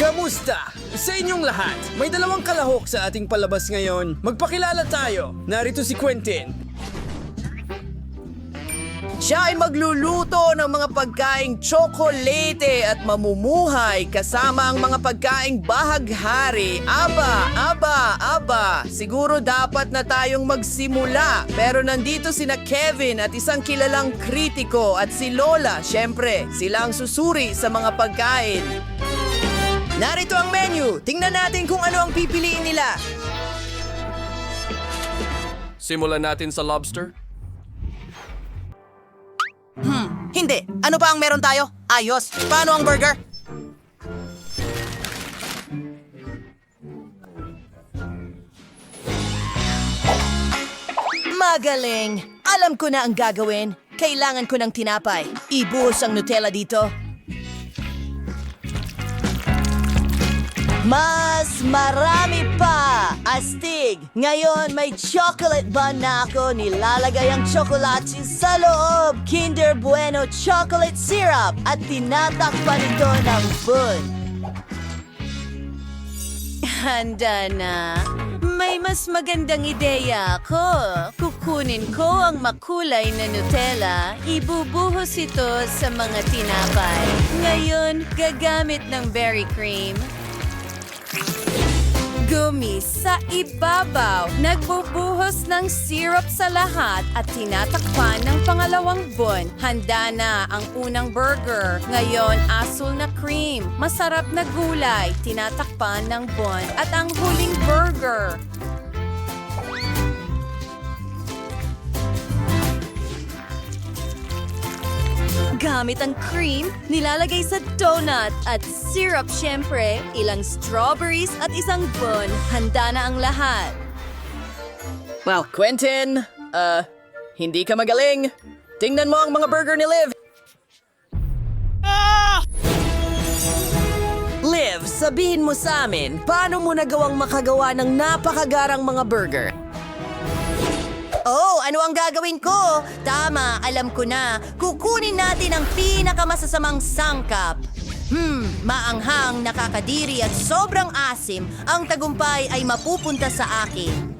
Kamusta? Sa inyong lahat, may dalawang kalahok sa ating palabas ngayon. Magpakilala tayo. Narito si Quentin. Siya ay magluluto ng mga pagkaing tsokolate at mamumuhay kasama ang mga pagkaing bahaghari. Aba, aba, aba. Siguro dapat na tayong magsimula. Pero nandito sina Kevin at isang kilalang kritiko at si Lola, syempre, sila ang susuri sa mga pagkain. Narito ang menu. Tingnan natin kung ano ang pipiliin nila. Simulan natin sa lobster. Hindi. Ano pa ang meron tayo? Ayos. Paano ang burger? Magaling. Alam ko na ang gagawin. Kailangan ko ng tinapay. Ibuhos ang Nutella dito. Mas marami pa! Astig! Ngayon may chocolate bun na ako nilalagay ang tsokolate sa loob. Kinder Bueno chocolate syrup at tinatakpan ito ng bun. Handa na. May mas magandang ideya ako. Kukunin ko ang makulay na Nutella, ibubuhos ito sa mga tinapay. Ngayon, gagamit ng berry cream. Gumi sa ibabaw. Nagbubuhos ng syrup sa lahat at tinatakpan ng pangalawang bun. Handa na ang unang burger. Ngayon, asul na cream. Masarap na gulay. Tinatakpan ng bun. At ang huling burger. Gamit ang cream, nilalagay sa donut at syrup syempre, ilang strawberries at isang bun. Handa na ang lahat. Well, Quentin, uh, hindi ka magaling. Tingnan mo ang mga burger ni Liv. Liv, sabihin mo sa amin, paano mo nagawang makagawa ng napakagarang mga burger? Oh, ano ang gagawin ko? Tama, alam ko na. Kukunin natin ang pinakamasasamang sangkap. Hmm, maanghang, nakakadiri at sobrang asim. Ang tagumpay ay mapupunta sa akin.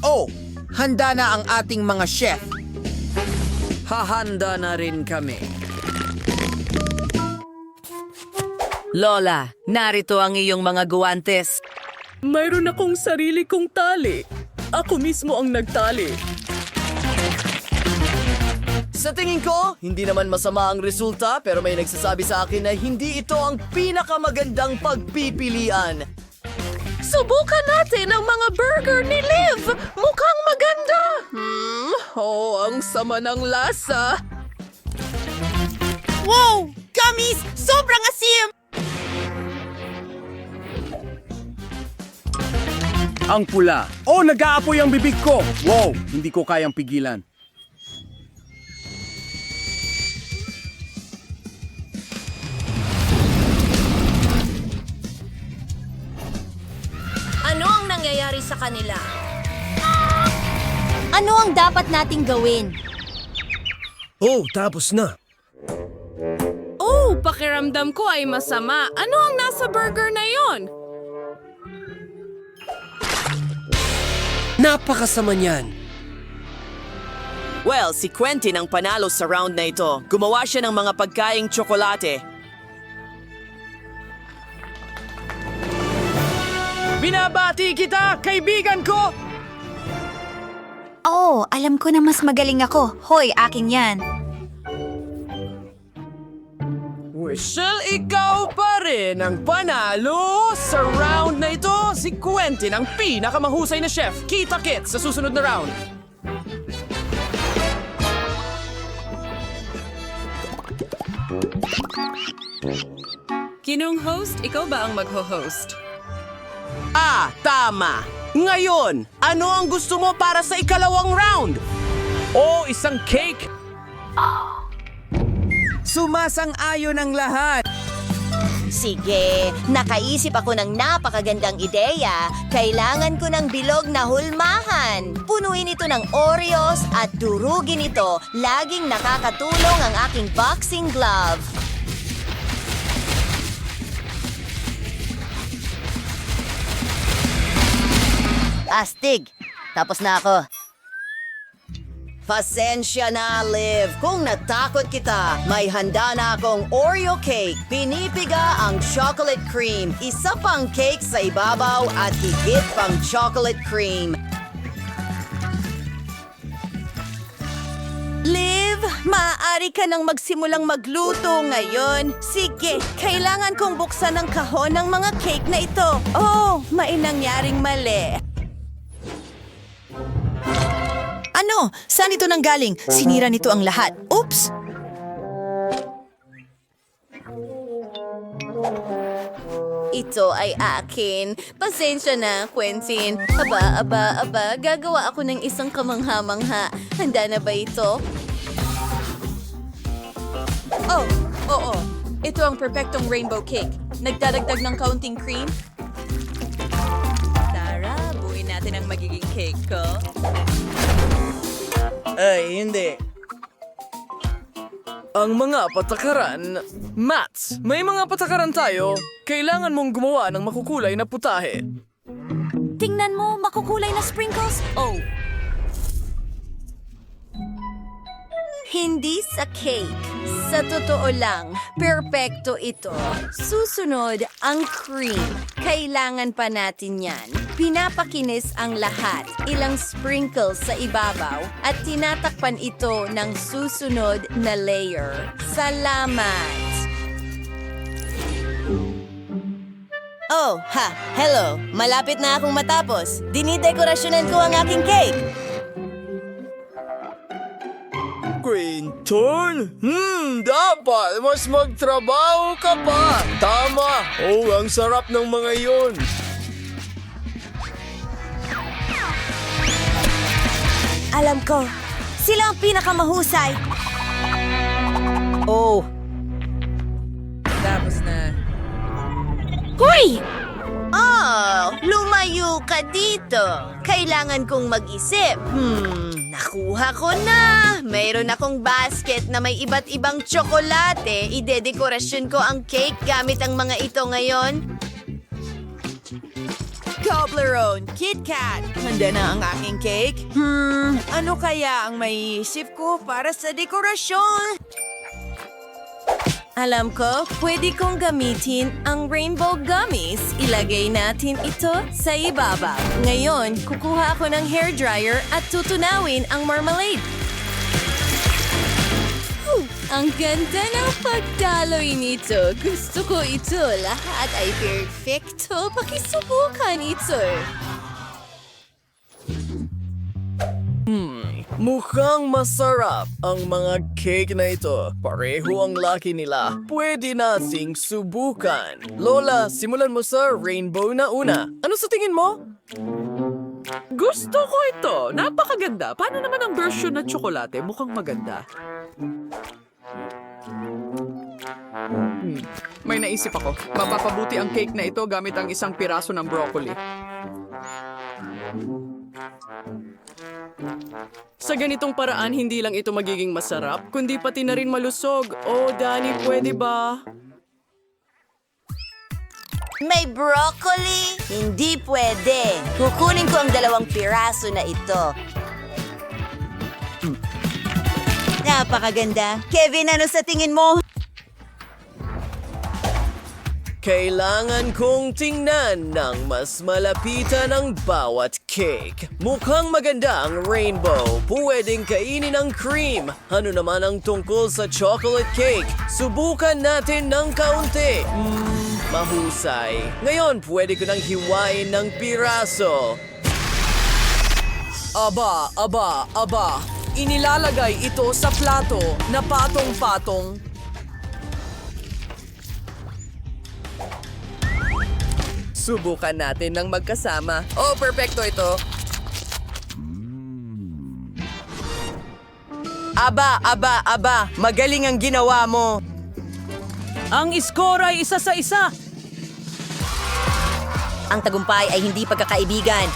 Oh, handa na ang ating mga chef. Hahanda na rin kami. Lola, narito ang iyong mga guwantes. Mayroon akong sarili kong tali. Ako mismo ang nagtali. Sa tingin ko, hindi naman masama ang resulta pero may nagsasabi sa akin na hindi ito ang pinakamagandang pagpipilian. Subukan natin ang mga burger ni Liv! Mukhang maganda! Hmm, oh, ang sama ng lasa. Wow! Kamis! Sobrang asim! Ang pula. Oh, nag-aapoy ang bibig ko. Wow, hindi ko kayang pigilan. Ano ang nangyayari sa kanila? Ano ang dapat nating gawin? Oh, tapos na. Oh, pakiramdam ko ay masama. Ano ang nasa burger na yon? Napakasama niyan. Well, si Quentin ang panalo sa round na ito. Gumawa siya ng mga pagkaing tsokolate. Binabati kita, kaibigan ko! Oh, alam ko na mas magaling ako. Hoy, akin yan. Wishel, ikaw pa rin ang panalo sa round na ito. Si Quentin ang pinakamahusay na chef. Kita-kit sa susunod na round. Kinong host, ikaw ba ang magho-host? Ah, tama. Ngayon, ano ang gusto mo para sa ikalawang round? Oh, isang cake! Sumasang-ayon ang lahat. Sige, nakaisip ako ng napakagandang ideya. Kailangan ko ng bilog na hulmahan. Punuin ito ng Oreos at durugin ito. Laging nakakatulong ang aking boxing glove. Astig, tapos na ako. Pasensya na, Liv. Kung natakot kita, may handa na akong Oreo cake. Pinipiga ang chocolate cream. Isa pang cake sa ibabaw at higit pang chocolate cream. Liv, maaari ka nang magsimulang magluto ngayon. Sige, kailangan kong buksan ang kahon ng mga cake na ito. Oh, may nangyaring mali. Ano? Saan ito nanggaling? Sinira nito ang lahat. Oops! Ito ay akin. Pasensya na, Quentin. Aba, aba, aba, gagawa ako ng isang kamangha-mangha. Handa na ba ito? Oh, oo. Ito ang perfectong rainbow cake. Nagdadagdag ng kaunting cream. Tara, buuin natin ang magiging cake ko. Ay, hindi. Ang mga patakaran. Mats, may mga patakaran tayo. Kailangan mong gumawa ng makukulay na putahe. Tingnan mo, makukulay na sprinkles. Oh, Hindi sa cake. Sa totoo lang, perpekto ito. Susunod ang cream. Kailangan pa natin yan. Pinapakinis ang lahat, ilang sprinkles sa ibabaw, at tinatakpan ito ng susunod na layer. Salamat! Oh, ha, hello. Malapit na akong matapos. Dinidekorasyonan ko ang aking cake. Quinton? Hmm, dapat mas magtrabaho ka pa. Tama. Oh, ang sarap ng mga yon. Alam ko. Sila ang pinakamahusay. Oh, Tapos na. Hoy! Oh, lumayo ka dito. Kailangan kong mag-isip. Hmm, nakuha ko na. Mayroon akong basket na may iba't ibang tsokolate. Idedekorasyon ko ang cake gamit ang mga ito ngayon. Toblerone, Kit Kat. Handa na ang aking cake. Hmm, ano kaya ang maiisip ko para sa dekorasyon? Alam ko, pwede kong gamitin ang rainbow gummies. Ilagay natin ito sa ibabaw. Ngayon, kukuha ako ng hairdryer at tutunawin ang marmalade. Ang ganda ng pagdaloy nito. Gusto ko ito. Lahat ay perfecto. Pakisubukan ito. Mukhang masarap ang mga cake na ito. Pareho ang laki nila. Pwede nating subukan. Lola, simulan mo sa rainbow na una. Ano sa tingin mo? Gusto ko ito. Napakaganda. Paano naman ang version na tsokolate? Mukhang maganda. May naisip ako. Mapapabuti ang cake na ito gamit ang isang piraso ng broccoli. Sa ganitong paraan, hindi lang ito magiging masarap, kundi pati na rin malusog. Oh, Danny, pwede ba? May broccoli? Hindi pwede. Kukunin ko ang dalawang piraso na ito. Napakaganda. Kevin, ano sa tingin mo? Kailangan kong tingnan ng mas malapitan ang bawat cake. Mukhang maganda ang rainbow. Pwedeng kainin ang cream. Ano naman ang tungkol sa chocolate cake? Subukan natin ng kaunti. Mm, mahusay. Ngayon, pwede ko nang hiwain ng piraso. Aba, aba, aba. Inilalagay ito sa plato na patong-patong Subukan natin ng magkasama. Oh, perfecto ito. Aba, aba, aba. Magaling ang ginawa mo. Ang score ay isa sa isa. Ang tagumpay ay hindi pagkakaibigan.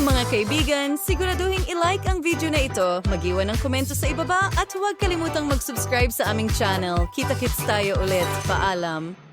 Mga kaibigan, siguraduhin i-like ang video na ito, mag-iwan ng komento sa ibaba at huwag kalimutang mag-subscribe sa aming channel. Kita-kits tayo ulit. Paalam.